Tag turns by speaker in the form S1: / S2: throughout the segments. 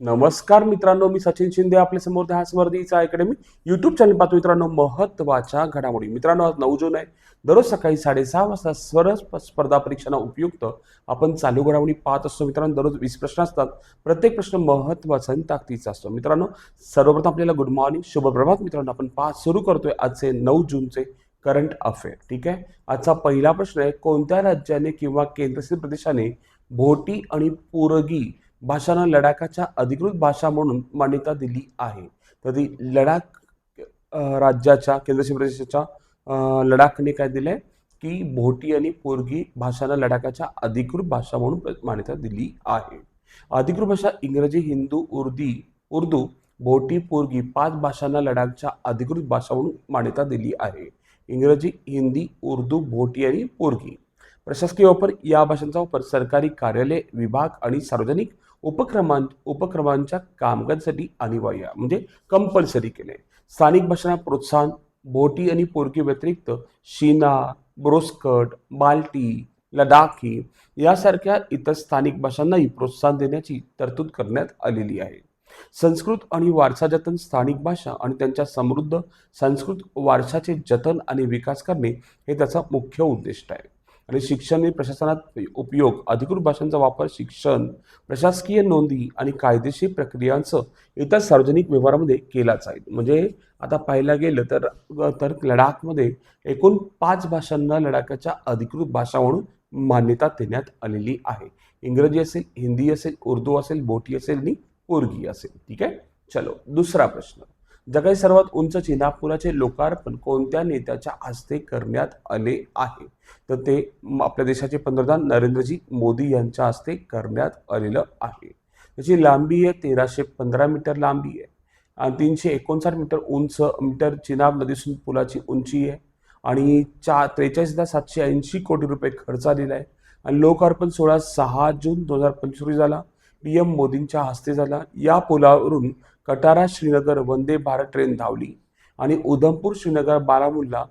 S1: नमस्कार मित्रांनो मी सचिन शिंदे आपल्यासमोर ध्यास स्पर्धेचा अकॅडमी युट्यूब चॅनल पाहतो मित्रांनो महत्त्वाच्या घडामोडी. मित्रांनो आज नऊ जून आहे. दररोज सकाळी साडेसहा वाजता स्वर स्पर्धा परीक्षांना उपयुक्त आपण चालू घडामोडी पाहत असतो. मित्रांनो दररोज वीस प्रश्न असतात. प्रत्येक प्रश्न महत्त्वाचा आणि ताकदीचा असतो. मित्रांनो सर्वप्रथम आपल्याला गुड मॉर्निंग शुभ प्रभात मित्रांनो आपण पाच सुरू करतोय आजचे नऊ जूनचे करंट अफेअर ठीक आहे? आजचा पहिला प्रश्न आहे कोणत्या राज्याने किंवा केंद्रशासित प्रदेशाने भोटी आणि पुरगी भाषांना लडाखाच्या अधिकृत भाषा म्हणून मान्यता दिली आहे. तर ती लडाख राज्याच्या केंद्रशासित प्रदेशाच्या लडाखने काय दिलंय? की भोटी आणि पोरगी भाषांना लडाखाच्या अधिकृत भाषा म्हणून प्र- मान्यता दिली आहे. अधिकृत भाषा इंग्रजी हिंदू उर्दी उर्दू भोटी पोरगी पाच भाषांना लडाखच्या अधिकृत भाषा म्हणून मान्यता दिली आहे. इंग्रजी हिंदी उर्दू भोटी आणि पोरगी. प्रशासकीय वापर या भाषांचा वापर सरकारी कार्यालय विभाग आणि सार्वजनिक उपक्रमां उपक्रमांच्या कामकाजासाठी अनिवार्य म्हणजे कंपल्सरी केले स्थानिक भाषांना प्रोत्साहन बोटी आणि पोरकी व्यतिरिक्त शीना ब्रोस्कट बाल्टी लडाखी यासारख्या इतर स्थानिक भाषांनाही प्रोत्साहन देण्याची तरतूद करण्यात आलेली आहे. संस्कृत आणि वारसा जतन स्थानिक भाषा आणि त्यांच्या समृद्ध संस्कृत वारशाचे जतन आणि विकास करणे हे त्याचा मुख्य उद्दिष्ट आहे. आणि शिक्षण हे प्रशासनात उपयोग अधिकृत भाषांचा वापर शिक्षण प्रशासकीय नोंदी आणि कायदेशीर प्रक्रियांसह इतर सार्वजनिक व्यवहारामध्ये केला जाईल. म्हणजे आता पाहायला गेलं तर तर लडाखमध्ये एकूण पाच भाषांना लडाखच्या अधिकृत भाषा म्हणून मान्यता देण्यात आलेली आहे. इंग्रजी असेल हिंदी असेल उर्दू असेल बोटी असेल आणि पोरगी असेल. ठीक आहे? चलो दुसरा प्रश्न. जगातील सर्वात उंच चिनापुराचे लोकार्पण कोणत्या नेत्याच्या हस्ते करण्यात आले आहे? तर ते आपल्या देशाचे पंतप्रधान नरेंद्रजी मोदी यांच्या हस्ते करण्यात आलेलं आहे. त्याची लांबी आहे तेराशे पंधरा मीटर लांबी आहे. आणि तीनशे एकोणसाठ मीटर उंच मीटर चिनाब नदीसून पुलाची उंची आहे. आणि चा त्रेचाळीस हजार सातशे ऐंशी कोटी रुपये खर्च आलेला आहे. आणि लोकार्पण सोहळा सहा जून दोन हजार पंचवीस रोजी झाला. पी एम मोदींच्या हस्ते झाला. या पुलावरून कटारा श्रीनगर वंदे भारत ट्रेन धावली आणि उधमपूर श्रीनगर बारामुल्ला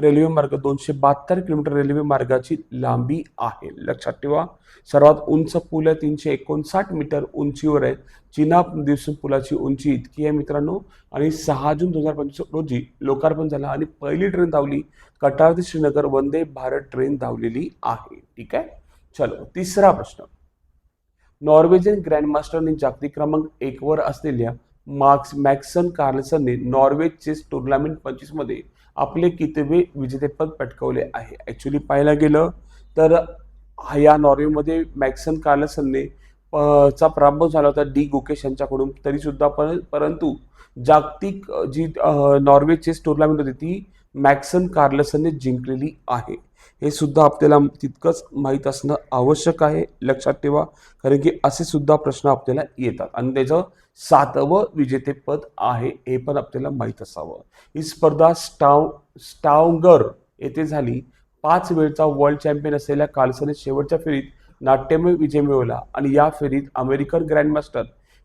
S1: रेल्वे मार्ग दोनशे बहात्तर किलोमीटर रेल्वे मार्गाची लांबी आहे. लक्षात ठेवा सर्वात उंच पूल आहे तीनशे एकोणसाठ मीटर उंचीवर आहे. चिनाब दिवसून पुलाची उंची इतकी आहे मित्रांनो. आणि सहा जून दोन हजार पंचवीस रोजी लोकार्पण झाला आणि पहिली ट्रेन धावली. कटार ते श्रीनगर वंदे भारत ट्रेन धावलेली आहे. ठीक आहे? चलो तिसरा प्रश्न. नॉर्वेजियन ग्रँडमास्टरने जागतिक क्रमांक एकवर असलेल्या मार्क्स मॅक्सन कार्लसनने नॉर्वे चेस टुर्नामेंट पंचवीसमध्ये आपले कितवे विजेतेपद पटकवले आहे. ॲक्च्युली पाहायला गेलं तर ह्या या नॉर्वेमध्ये मॅक्सन कार्लसनने चा पराभव झाला होता डी गुकेश यांच्याकडून. तरीसुद्धा पर परंतु जागतिक जी नॉर्वे चेस टुर्नामेंट होती ती मॅक्सन कार्लसनने जिंकलेली आहे. हे सुद्धा आपल्याला तितकंच माहीत असणं आवश्यक आहे. लक्षात ठेवा. कारण की असे सुद्धा प्रश्न आपल्याला येतात. आणि त्याचं सातवं विजेतेपद आहे हे पण आपल्याला माहीत असावं. ही स्पर्धा स्टाव स्टावगर येथे झाली. पाच वेळचा वर्ल्ड चॅम्पियन असलेल्या कार्लसने शेवटच्या फेरीत नाट्यमय विजय मिळवला. आणि या फेरीत अमेरिकन ग्रँडमास्टर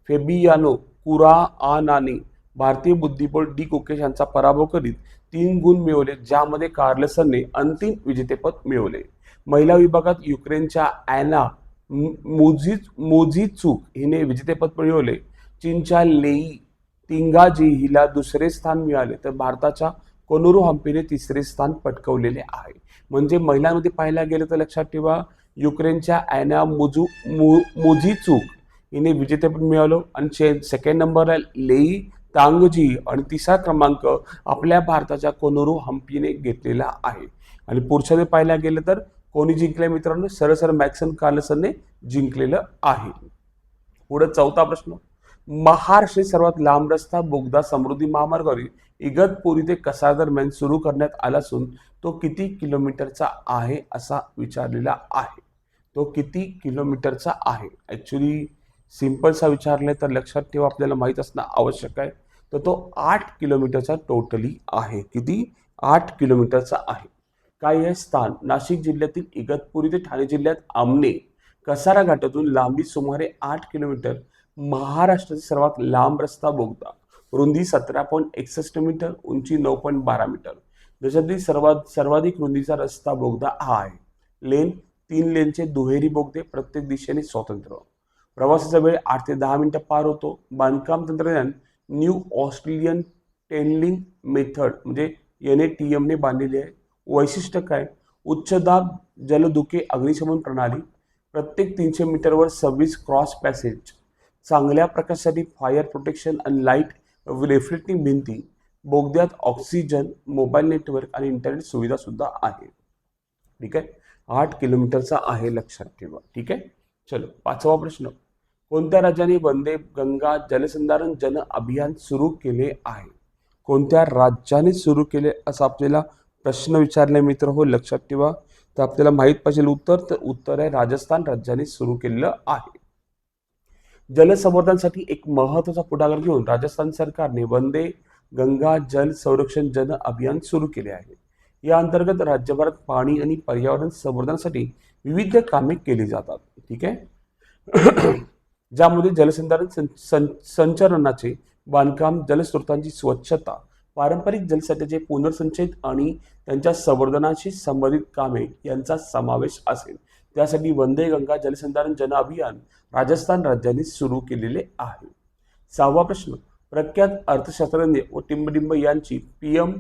S1: फेबियानो कुरा आनाने भारतीय बुद्धिबळ डी कोकेश यांचा पराभव करीत तीन गुण मिळवले ज्यामध्ये कार्लसनने अंतिम विजेतेपद मिळवले. महिला विभागात युक्रेनच्या ॲना मोझी मोझीचूक हिने विजेतेपद मिळवले. चीनच्या लेई तिंगाजी हिला दुसरे स्थान मिळाले तर भारताच्या कोनोरू हम्पीने तिसरे स्थान पटकवलेले आहे. म्हणजे महिलांमध्ये पाहायला गेलं तर लक्षात ठेवा युक्रेनच्या ॲना मोजू मो मोझीचूक हिने विजेतेपद मिळवलं. आणि चे सेकंड नंबरला लेई तांगजी आणि तिसरा क्रमांक आपल्या भारताच्या कोनोरू हम्पीने घेतलेला आहे. आणि पुरुषांमध्ये पाहायला गेलं तर कोणी जिंकले मित्रांनो? सरसर मॅक्सन कार्लसनने जिंकलेलं आहे. पुढे चौथा प्रश्न. महाराष्ट्रातील सर्वात लांब रस्ता बोगदा समृद्धी महामार्गावरील इगतपुरी ते कसार दरम्यान सुरू करण्यात आला असून तो किती किलोमीटरचा आहे असा विचारलेला आहे. तो किती किलोमीटरचा आहे? ॲक्च्युली सिम्पलसा विचारले तर लक्षात ठेवा आपल्याला माहीत असणं आवश्यक आहे. तर तो आठ किलोमीटरचा टोटली आहे. किती? आठ किलोमीटरचा आहे. काय हे? स्थान. नाशिक जिल्ह्यातील इगतपुरी ते ठाणे जिल्ह्यात आमने कसारा घाटातून लांबी सुमारे आठ किलोमीटर महाराष्ट्राचा सर्वात लांब रस्ता बोगदा. रुंदी सतरा पॉईंट एकसष्ट मीटर उंची नऊ पॉईंट बारा मीटर. देशातील सर्वात सर्वाधिक रुंदीचा रस्ता बोगदा हा आहे. लेन तीन लेनचे दुहेरी बोगदे प्रत्येक दिशेने स्वतंत्र. प्रवासाचा वेळ आठ ते दहा मिनिटं पार होतो. बांधकाम तंत्रज्ञान न्यू ऑस्ट्रेलियन टेनलिंग मेथड म्हणजे एन ए टी एमने बांधलेली आहे. वैशिष्ट्य काय? उच्च दाब जलदुके अग्निशमन प्रणाली प्रत्येक तीनशे मीटरवर सव्वीस क्रॉस पॅसेज चांगल्या प्रकाशासाठी फायर प्रोटेक्शन आणि लाइट रिफ्लेक्टिंग भिंती बोगद्यात ऑक्सिजन मोबाईल नेटवर्क आणि इंटरनेट सुविधासुद्धा आहे. ठीक आहे? आठ किलोमीटरचा आहे लक्षात ठेवा. ठीक आहे? चलो पाचवा प्रश्न. कोणत्या राज्याने वंदे गंगा जलसंधारण जन अभियान सुरू केले आहे? कोणत्या राज्याने सुरू केले? असं आपल्याला प्रश्न विचारले मित्र हो लक्षात ठेवा. तर आपल्याला माहीत पाहिजे उत्तर तर उत्तर आहे राजस्थान राज्याने सुरू केलेलं आहे. जलसंवर्धनासाठी एक महत्त्वाचा पुढाकार घेऊन राजस्थान सरकारने वंदे गंगा जल संरक्षण जन अभियान सुरू केले आहे. या अंतर्गत राज्यभरात पाणी आणि पर्यावरण संवर्धनासाठी विविध कामे केली जातात. ठीक आहे? ज्यामध्ये जलसंधारण सं- सं- संचरणाचे बांधकाम जलस्रोतांची स्वच्छता पारंपरिक जलसाठ्याचे पुनर्संचयित आणि त्यांच्या संवर्धनाशी संबंधित कामे यांचा समावेश असेल. त्यासाठी वंदे गंगा जलसंधारण जन अभियान राजस्थान राज्याने सुरू केलेले आहे. सहावा प्रश्न प्रख्यात अर्थशास्त्रज्ञ व टिंबडिंब यांची पी एम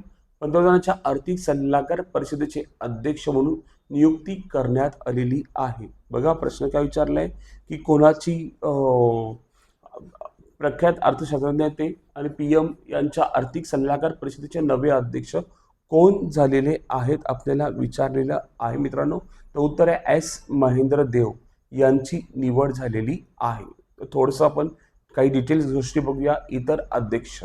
S1: पंतप्रधानांच्या आर्थिक सल्लागार परिषदेचे अध्यक्ष म्हणून नियुक्ती करण्यात आलेली आहे. बघा प्रश्न काय विचारलाय की कोणाची प्रख्यात अर्थशास्त्रज्ञ ते आणि पी एम यांच्या आर्थिक सल्लागार परिषदेचे नवे अध्यक्ष कोण झालेले आहेत आपल्याला विचारलेलं आहे मित्रांनो. तर उत्तर आहे एस महेंद्र देव यांची निवड झालेली आहे. तर थोडंसं आपण काही डिटेल्स गोष्टी बघूया. इतर अध्यक्ष.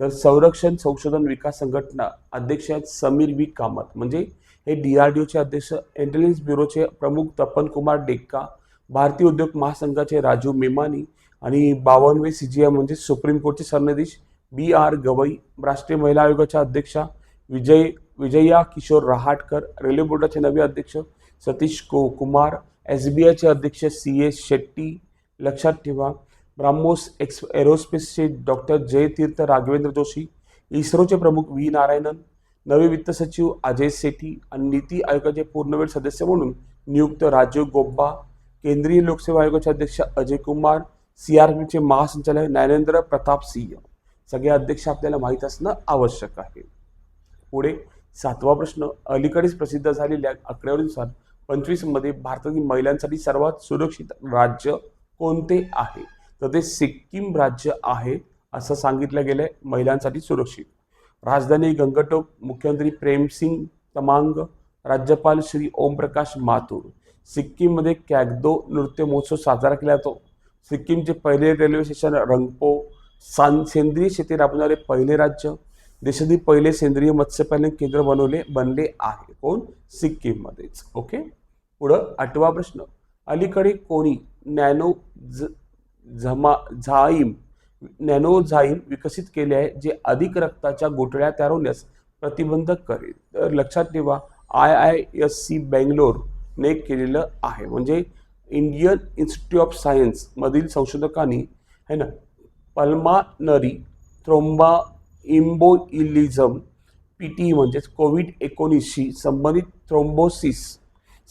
S1: तर संरक्षण संशोधन विकास संघटना अध्यक्ष आहेत समीर वी कामत. म्हणजे हे डी आर डी ओचे अध्यक्ष इंटेलिजन्स ब्युरोचे प्रमुख तपन कुमार डेक्का भारतीय उद्योग महासंघाचे राजू मेमानी आणि बावनवे सी जी आय म्हणजे सुप्रीम कोर्टचे सरन्यायाधीश बी आर गवई राष्ट्रीय महिला आयोगाच्या अध्यक्षा विजय विजया किशोर रहाटकर रेल्वे बोर्डाचे नवे अध्यक्ष सतीश को कुमार एस बी आयचे अध्यक्ष सी एस शेट्टी. लक्षात ठेवा ब्राह्मोस एक्स एरोस्पेसचे डॉक्टर जयतीर्थ राघवेंद्र जोशी इस्रोचे प्रमुख व्ही नारायणन नवे वित्त सचिव अजय सेठी आणि नीती आयोगाचे पूर्णवेळ सदस्य म्हणून नियुक्त राजीव गोब्बा केंद्रीय लोकसेवा आयोगाचे अध्यक्ष अजय कुमार सी आर पीचे महासंचालक ज्ञानेंद्र प्रताप सिंह. सगळे अध्यक्ष आपल्याला माहीत असणं आवश्यक आहे. पुढे सातवा प्रश्न अलीकडेच प्रसिद्ध झालेल्या आकडेवारीनुसार पंचवीसमध्ये भारतातील महिलांसाठी सर्वात सुरक्षित राज्य कोणते आहे? तर ते सिक्कीम राज्य आहे असं सांगितलं गेलं आहे महिलांसाठी सुरक्षित. राजधानी गंगटोक मुख्यमंत्री प्रेमसिंग तमांग राज्यपाल श्री ओमप्रकाश माथुर. सिक्कीममध्ये कॅगदो नृत्य महोत्सव साजरा केला जातो. सिक्कीमचे पहिले रेल्वे स्टेशन रंगपो सान सेंद्रिय शेती राबवणारे पहिले राज्य देशातील पहिले सेंद्रिय मत्स्यपालन केंद्र बनवले बनले आहे कोण? सिक्कीममध्येच. ओके? पुढं आठवा प्रश्न. अलीकडे कोणी नॅनो झमा झाईम नॅनोझाईम विकसित केले आहे जे अधिक रक्ताच्या गोठळ्या तयार होण्यास प्रतिबंध करेल. तर लक्षात ठेवा आय आय एस सी बँगलोरने केलेलं आहे. म्हणजे इंडियन इन्स्टिट्यूट ऑफ सायन्समधील संशोधकांनी है ना pulmonary thromboembolism P T म्हणजेच कोविड एकोणीसशी संबंधित थ्रोम्बोसिस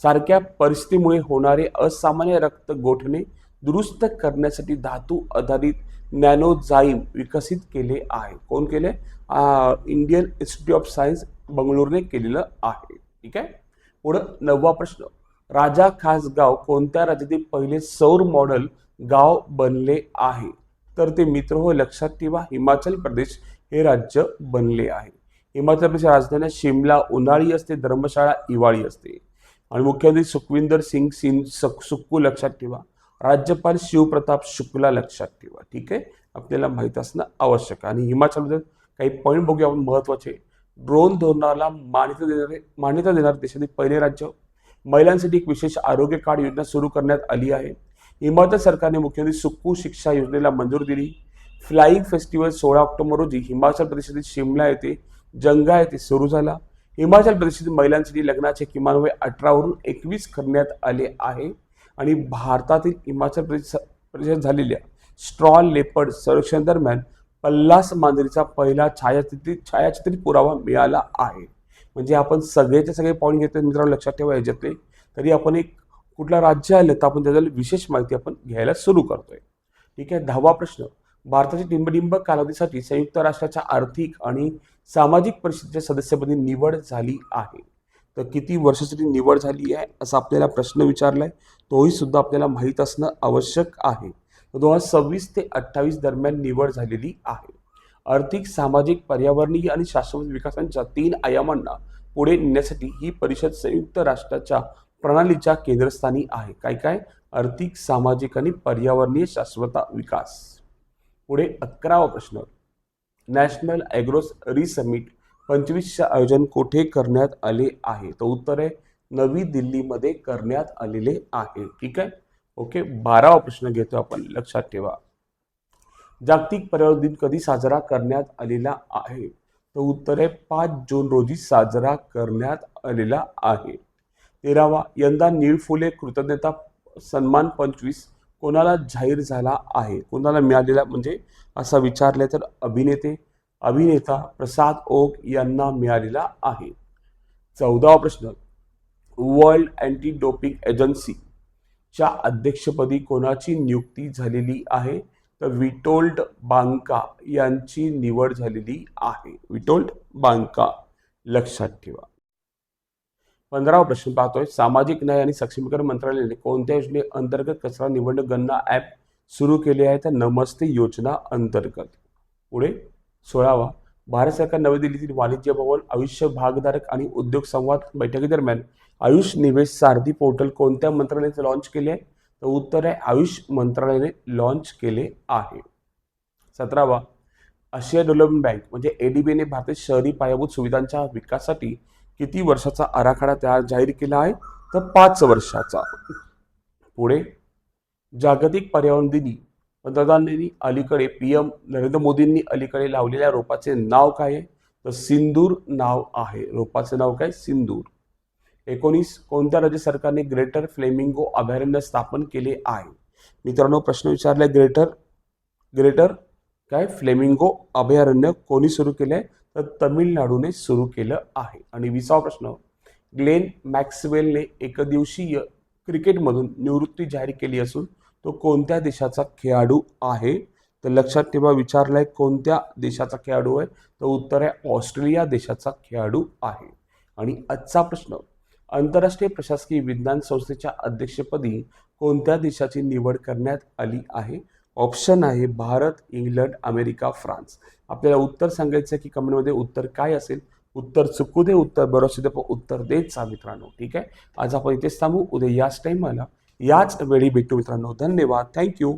S1: सारख्या परिस्थितीमुळे होणारे असामान्य रक्त गोठणे दुरुस्त करण्यासाठी धातू आधारित नॅनोझाईम विकसित केले आहे. कोण केले? इंडियन इन्स्टिट्यूट ऑफ सायन्स बंगळुरूने केलेलं आहे. ठीक आहे? पुढं नववा प्रश्न. राजा खासगाव कोणत्या राज्यातील पहिले सौर मॉडेल गाव बनले आहे? तर ते मित्र हो लक्षात ठेवा हिमाचल प्रदेश हे राज्य बनले आहे. हिमाचल प्रदेश राजधानी शिमला उन्हाळी असते धर्मशाळा हिवाळी असते. आणि मुख्यमंत्री सुखविंदर सिंग सिंग सक- सुक्कू लक्षात ठेवा. राज्यपाल शिवप्रताप शुक्ला लक्षात ठेवा ठीक आहे? आपल्याला माहीत असणं आवश्यक आहे. आणि हिमाचलमध्ये काही पॉईंट बघूया आपण महत्त्वाचे ड्रोन धोरणाला मान्यता देणारे मान्यता देणारे देशातील पहिले राज्य. महिलांसाठी एक विशेष आरोग्य कार्ड योजना सुरू करण्यात आली आहे. हिमाचल सरकारने मुख्यमंत्री सुक्कू शिक्षा योजनेला मंजूर दिली. फ्लाईंग फेस्टिवल सोळा ऑक्टोबर रोजी हिमाचल प्रदेशातील शिमला येथे जंगा येथे सुरू झाला. हिमाचल प्रदेशातील महिलांसाठी लग्नाचे किमान वय अठरावरून एकवीस करण्यात आले आहे. आणि भारतातील हिमाचल प्रदेश प्रदेशात झालेल्या स्ट्रॉल लेपर्ड संरक्षण दरम्यान पल्लास मांजरीचा पहिला छायाचित्रित छायाचित्रित पुरावा मिळाला आहे. म्हणजे आपण सगळेचे सगळे पॉईंट घेतले मित्रांनो लक्षात ठेवा याच्यातले. तरी आपण एक कुठलं राज्य आलं तर आपण त्याच्या विशेष माहिती आपण घ्यायला सुरू करतोय. ठीक आहे? दहावा प्रश्न. भारताच्या डिंबडिंब कालावधीसाठी संयुक्त राष्ट्राच्या आर्थिक आणि सामाजिक परिषदेच्या सदस्यपदी निवड झाली आहे. तर किती वर्षासाठी निवड झाली आहे असा आपल्याला प्रश्न विचारला आहे तोही सुद्धा आपल्याला माहीत असणं आवश्यक आहे. दोन हजार सव्वीस ते अठ्ठावीस दरम्यान निवड झालेली आहे. आर्थिक सामाजिक पर्यावरणीय आणि शाश्वत विकासांच्या तीन आयामांना पुढे नेण्यासाठी ही परिषद संयुक्त राष्ट्राच्या प्रणालीच्या केंद्रस्थानी आहे. काय काय? आर्थिक सामाजिक आणि पर्यावरणीय शाश्वता विकास. पुढे अकरावा प्रश्न. नॅशनल ॲग्रोस रिसमिट पंचवीसचे आयोजन कोठे करण्यात आले आहे? तर उत्तर आहे नवी दिल्लीमध्ये करण्यात आलेले आहे. ठीक आहे? ओके बारावा प्रश्न घेतो आपण. लक्षात ठेवा. जागतिक पर्यावरण दिन कधी साजरा करण्यात आलेला आहे? तर उत्तर आहे पाच जून रोजी साजरा करण्यात आलेला आहे. तेरावा यंदा निळफुले कृतज्ञता सन्मान पंचवीस कोणाला जाहीर झाला आहे? कोणाला मिळालेला म्हणजे असा विचारले तर अभिनेते अभिनेता प्रसाद ओक यांना मिळालेला आहे. चौदावा प्रश्न वर्ल्ड अँटी डोपिंग एजन्सीच्या अध्यक्षपदी कोणाची नियुक्ती झालेली आहे? तर विटोल्ड बांका यांची निवड झालेली आहे. विटोल्ड बांका लक्षात ठेवा. पंधरावा प्रश्न पाहतोय सामाजिक न्याय आणि सक्षमीकरण मंत्रालयाने कोणत्या योजने अंतर्गत कचरा निवडणूक गणना ॲप सुरू केले आहे? तर नमस्ते योजना अंतर्गत. पुढे सोळावा भारत सरकार नवी दिल्लीतील वाणिज्य भवन आयुष्य भागधारक आणि उद्योग संवाद बैठकीदरम्यान आयुष निवेश सारथी पोर्टल कोणत्या मंत्रालयाने लॉन्च केले? आहे तर उत्तर आहे आयुष मंत्रालयाने लॉन्च केले आहे. सतरावा आशिया डेव्हलपमेंट बँक म्हणजे एडीबीने भारतीय शहरी पायाभूत सुविधांच्या विकासासाठी किती वर्षाचा आराखडा तयार जाहीर केला आहे? तर पाच वर्षाचा. पुढे जागतिक पर्यावरण दिनी पंतप्रधानांनी अलीकडे पी एम नरेंद्र मोदींनी अलीकडे लावलेल्या रोपाचे नाव काय आहे? तर सिंदूर नाव आहे. रोपाचे नाव काय? सिंदूर. एकोणीस कोणत्या राज्य सरकारने ग्रेटर फ्लेमिंगो अभयारण्य स्थापन केले आहे? मित्रांनो प्रश्न विचारले ग्रेटर ग्रेटर काय? फ्लेमिंगो अभयारण्य कोणी सुरू केले आहे तर तमिळनाडूने सुरू केलं आहे. आणि विसावा प्रश्न ग्लेन मॅक्सवेलने एकदिवसीय क्रिकेटमधून निवृत्ती जाहीर केली असून तो कोणत्या देशाचा खेळाडू आहे? तर लक्षात ठेवा विचारलाय कोणत्या देशाचा खेळाडू आहे? तर उत्तर आहे ऑस्ट्रेलिया देशाचा खेळाडू आहे. आणि आजचा प्रश्न आंतरराष्ट्रीय प्रशासकीय विज्ञान संस्थेच्या अध्यक्षपदी कोणत्या देशाची निवड करण्यात आली आहे? ऑप्शन आहे भारत इंग्लंड अमेरिका फ्रान्स. आपल्याला उत्तर सांगायचं आहे की कमेंटमध्ये उत्तर काय असेल? उत्तर चुकू दे उत्तर बरोबर असेल पण उत्तर देत जा मित्रांनो. ठीक आहे? आज आपण इथेच थांबू. उद्या याच टाईमाला याच वेळी भेटू मित्रांनो. धन्यवाद. थँक्यू